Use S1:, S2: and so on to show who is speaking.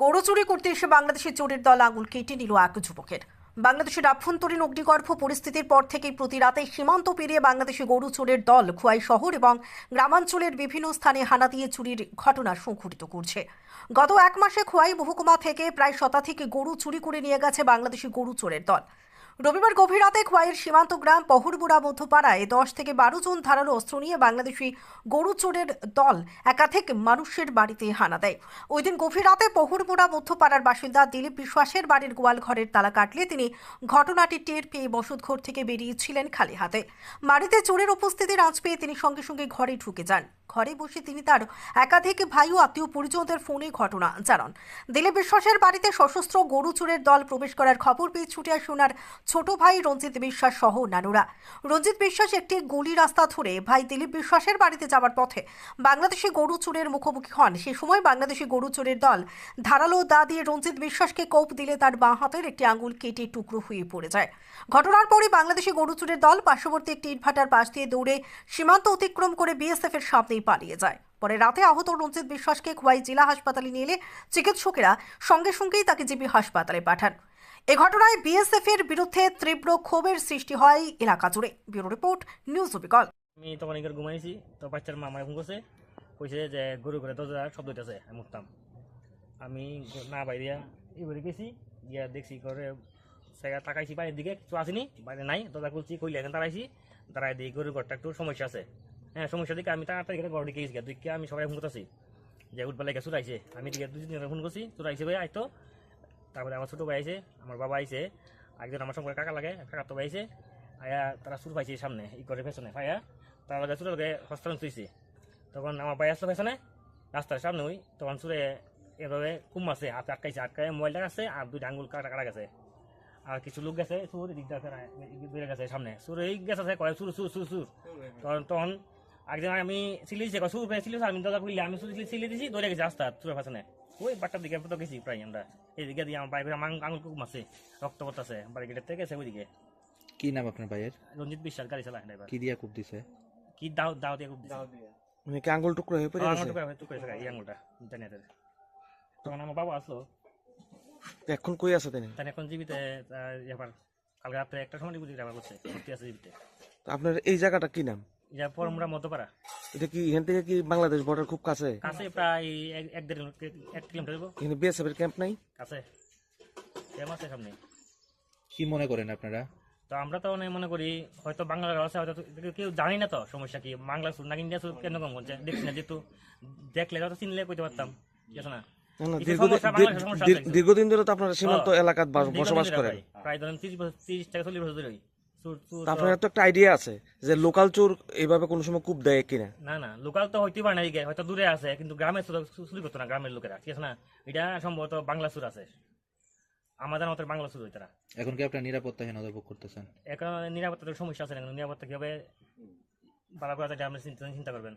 S1: গরু চুরি করতে এসে বাংলাদেশের চোরের দল আঙুল কেটে নিল এক যুবকের। বাংলাদেশের আভ্যন্তরীণ অগ্নিগর্ভ পরিস্থিতির পর থেকেই প্রতি রাতে সীমান্ত পেরিয়ে বাংলাদেশি গরু চোরের দল খোয়াই শহর এবং গ্রামাঞ্চলের বিভিন্ন স্থানে হানা দিয়ে চুরির ঘটনা সংঘটিত করছে। গত এক মাসে খোয়াই মহকুমা থেকে প্রায় শতাধিক গরু চুরি করে নিয়ে গেছে বাংলাদেশি গরু চোরের দল। রবিবার গভীর রাতে খোয়াইয়ের সীমান্ত গ্রাম পহুরবুড়া মধ্যপাড়ায় দশ থেকে বারো জন ধারালো অস্ত্র নিয়ে বাংলাদেশি গরু চোরের দল একাধিক মানুষের বাড়িতে হানা দেয়। ওই দিন গভীর রাতে পহুরবুড়া মধ্যপাড়ার বাসিন্দা দিলীপ বিশ্বাসের বাড়ির গোয়াল ঘরের তালা কাটলে তিনি ঘটনাটি টের পেয়ে বসতঘর থেকে বেরিয়েছিলেন খালি হাতে। বাড়িতে চোরের উপস্থিতি আঁচ পেয়ে তিনি সঙ্গে সঙ্গে ঘরে ঢুকে যান। ঘরে বসে তিনি তার একাধিক ভাই ও আত্মীয় পরিজনদের ফোনে ঘটনা জানান। দিলীপ বিশ্বাসের বাড়িতে সশস্ত্র গরু চোরের দল প্রবেশ করার খবর পেয়ে ছুটে ওনার ছোট ভাই রঞ্জিত বিশ্বাস সহ অন্যান্যরা। রঞ্জিত বিশ্বাস একটি গলি রাস্তা ধরে ভাই দিলীপ বিশ্বাসের বাড়িতে যাওয়ার পথে বাংলাদেশি গরু চোরের মুখোমুখি হন। সে সময় বাংলাদেশি গরু চোরের দল ধারালো দা দিয়ে রঞ্জিত বিশ্বাসকে কোপ দিলে তার বাঁ হাতের একটি আঙুল কেটে টুকরো হয়ে পড়ে যায়। ঘটনার পরই বাংলাদেশি গরু চোরের দল পার্শ্ববর্তী একটি ইটভাটার পাশ দিয়ে দৌড়ে সীমান্ত অতিক্রম করে বিএসএফ এর সামনেই পালিয়ে যায়। পরে রাতে আহত রঞ্জিত বিশ্বাসকে খোয়াই জেলা হাসপাতালে নিয়ে এলে চিকিৎসকেরা সঙ্গে সঙ্গেই তাকে জিবি হাসপাতালে পাঠান। এ ঘটনায় বিএসএফ এর বিরুদ্ধে তীব্র ক্ষোভের সৃষ্টি হয় এলাকা জুড়ে। ব্যুরো রিপোর্ট, নিউজ অবিকল।
S2: আমি তখন এখানে ঘুমাইছি, তো বাচ্চার মা আমায় ফোন করছে, কইছে যে গরু করে দরজা শব্দ হইতেছে, আমি উঠতাম। আমি না বাইরিয়া এবারে গেছি, গিয়া দেখছি করে জায়গা তাকাইছি বাইরের দিকে, কিছু আসেনি বাইরে নাই, দরজা খুলছি, কইলে এখানে দাঁড়াইছি দাঁড়াই দিই গরুর ঘরটা একটু সমস্যা আছে। হ্যাঁ সমস্যা দিকে আমি তাড়াতাড়ি ঘর দিকে গেছি দিকে আমি সবাই ফোন করতেছি যে উঠবেলা গেছে চুরাইছে আমি দুই তিন ফোন করছি তোর আইসে ভাই আইতো তারপরে আমার ছোটো ভাই আইছে, আমার বাবা আইছে একজন আমার সঙ্গে কাকা লাগে, কাকা তো ভাই আইছে। আয়া তারা সুর পাইছে সামনে ই করে পেছনে পাইয়া তার লগে সুরের লগে হস্তান্তর তুইছে তখন আমার ভাই আসলো পেছনে, রাস্তার সামনে ওই, তখন সুরে এভাবে কুম আছে হাতে আটকাইছে আটকায় মোবাইলটা আছে আর দুইটা আঙ্গুল কাটা কাটা গেছে। আর কিছু লোক গেছে সুর দিয়ে গেছে সামনে। সুর এই গেছে, কয় সুর সুর সুর সুর তখন তখন একদিন আমি সুর সিলিয়েছি আমি দাদা কইলে আমি সুর সিলিয়ে দিছি ধরে গেছি রাস্তা সুরের পেছনে ওই বাট্টার দিকে তো গেছি প্রায় আমরা। এদিকে দিয়ে আমার বাইরে আমার আঙুল কুকুম আছে রক্ত পড়তেছে বাড়ি গেটের থেকে গেছে ওইদিকে
S3: কি নাম আপনার ভাইয়ের
S2: রঞ্জিত বিশ্বাস গাড়ি চালায় ড্রাইভার
S3: কি দিয়া কূপ দিছে?
S2: কি দাও দাও দিয়ে খুব
S4: মানে কি আঙ্গুল টুকরো হয়ে পড়ে গেছে?
S2: আঙুলটা করে টুকরে এই আঙুলটা ইন্টারনেটের তখন আমার বাবা আসলো
S4: এখন কই আছে তিনি?
S2: তার এখন জীবিতে এবার কালকে রাত্রে একটা সময় বুঝি আবার করছে ভর্তি আছে জীবিতে
S4: তো আপনার এই জায়গাটা কি নাম?
S2: যা পরমরা মধ্যপাড়া
S4: এটা কি এখান থেকে কি বাংলাদেশ বর্ডার খুব কাছে?
S2: কাছে প্রায় এক- এক দেড় এক কিলোমিটার
S4: এখানে বিএসএফ এর ক্যাম্প নাই?
S2: কাছে। ক্যাম্প আছে সামনে।
S3: কি মনে করেন আপনারা?
S2: তো আমরা তো অনেক মনে করি হয়তো বাংলা আছে হয়তো কেউ জানি না তো সমস্যা কি। বাংলা সুর না ইন্ডিয়া সুর কেন কম করছে? দেখছি না যেহেতু। দেখলে হয়তো চিনলে কইতে পারতাম। ঠিক আছে না?
S4: না, না,
S2: কিছু
S4: দীর্ঘদিন
S2: সমস্যা, বাংলাদেশের সমস্যা
S4: দীর-
S2: আছে
S4: দীর্ঘদিন ধরে তো আপনারা সীমান্ত
S2: হ্যাঁ।
S4: এলাকাত বাস-
S2: দীর্ঘদিন
S4: বসবাস
S2: ধরে
S4: করেন।
S2: প্রায়- প্রায় ধরেন তিরিশ বছর তিরিশ টাকা চল্লিশ বছর ধরে
S4: আপনার তো একটা আইডিয়া আছে যে লোকাল চোর এইভাবে কোনো সময় কূপ দেয় কিনা?
S2: না না লোকাল তো হইতে পারে না এদিকে হয়তো দূরে আছে কিন্তু গ্রামে সুর চুরি করতো না গ্রামের লোকেরা ঠিক আছে না? এটা সম্ভবত বাংলা চোর আছে। আমাদের মতো বাংলা চোর হইতে না
S3: এখন কি আপনার নিরাপত্তাহীন অনুভব করতেছেন?
S2: এখন নিরাপত্তার সমস্যা আছে না কিন্তু নিরাপত্তা কীভাবে ভালো করা যায় আপনি চিন্তা চিন্তা করবেন।